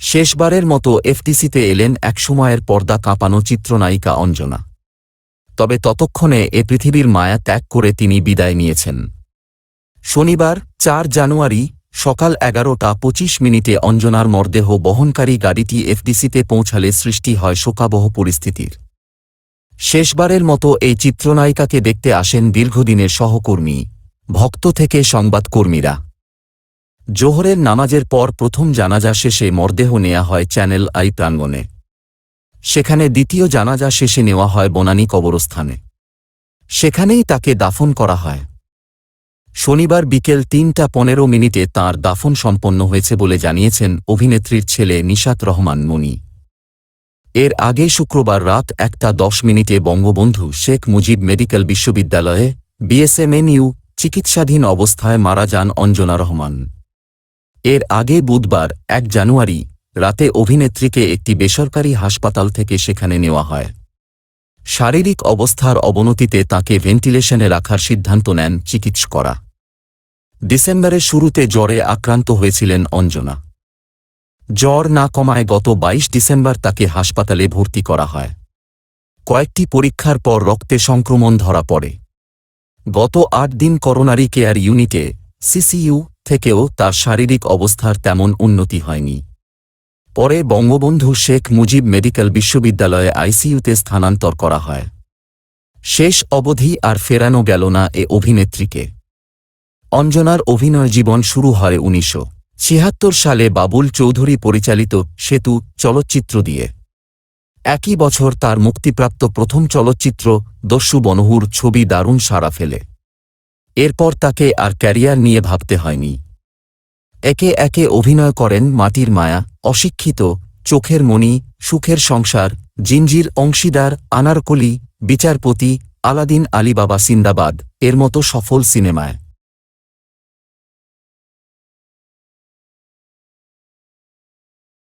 শেষবারের মতো এফটিসিতে এলেন একসময়ের পর্দা কাঁপানো চিত্রনায়িকা অঞ্জনা। তবে ততক্ষণে এ পৃথিবীর মায়া ত্যাগ করে তিনি বিদায় নিয়েছেন। শনিবার, চার জানুয়ারি, সকাল এগারোটা পঁচিশ মিনিটে অঞ্জনার মরদেহ বহনকারী গাড়িটি এফডিসিতে পৌঁছালে সৃষ্টি হয় শোকাবহ পরিস্থিতির। শেষবারের মতো এই চিত্রনায়িকাকে দেখতে আসেন দীর্ঘদিনের সহকর্মী, ভক্ত থেকে সংবাদকর্মীরা। জোহরের নামাজের পর প্রথম জানাজা শেষে মরদেহ নেওয়া হয় চ্যানেল আই প্রাঙ্গণে। সেখানে দ্বিতীয় জানাজা শেষে নেওয়া হয় বনানী কবরস্থানে। সেখানেই তাকে দাফন করা হয়। শনিবার বিকেল তিনটা পনেরো মিনিটে তাঁর দাফন সম্পন্ন হয়েছে বলে জানিয়েছেন অভিনেত্রীর ছেলে নিশাত রহমান মনি এর আগে শুক্রবার রাত একটা দশ মিনিটে বঙ্গবন্ধু শেখ মুজিব মেডিকেল বিশ্ববিদ্যালয়ে বিএসএমএনইউ চিকিৎসাধীন অবস্থায় মারা যান অঞ্জনা রহমান। এর আগে বুধবার, এক জানুয়ারি, রাতে অভিনেত্রীকে একটি বেসরকারি হাসপাতাল থেকে সেখানে নেওয়া হয়। শারীরিক অবস্থার অবনতিতে তাকে ভেন্টিলেশনে রাখার সিদ্ধান্ত নেন চিকিৎসকরা। ডিসেম্বরের শুরুতে জ্বরে আক্রান্ত হয়েছিলেন অঞ্জনা। জ্বর না কমায় গত ২২ ডিসেম্বর তাকে হাসপাতালে ভর্তি করা হয়। কয়েকটি পরীক্ষার পর রক্তে সংক্রমণ ধরা পড়ে। গত আট দিন করোনারি কেয়ার ইউনিটে, সিসিইউ থেকেও তার শারীরিক অবস্থার তেমন উন্নতি হয়নি। পরে বঙ্গবন্ধু শেখ মুজিব মেডিকেল বিশ্ববিদ্যালয়ে আইসিইউতে স্থানান্তর করা হয়। শেষ অবধি আর ফেরানো গেল না এ অভিনেত্রীকে। অঞ্জনার অভিনয় জীবন শুরু হয় উনিশশো ছিয়াত্তর সালে বাবুল চৌধুরী পরিচালিত সেতু চলচ্চিত্র দিয়ে। একই বছর তার মুক্তিপ্রাপ্ত প্রথম চলচ্চিত্র দস্যু বনহুর ছবি দারুণ সাড়া ফেলে। এরপর তাকে আর ক্যারিয়ার নিয়ে ভাবতে হয়নি। একে একে অভিনয় করেন মাটির মায়া, অশিক্ষিত, চোখের মণি, সুখের সংসার জিঞ্জির অংশীদার, আনারকলি, বিচারপতি, আলাদিন আলিবাবা সিন্দাবাদ, এর মতো সফল সিনেমায়।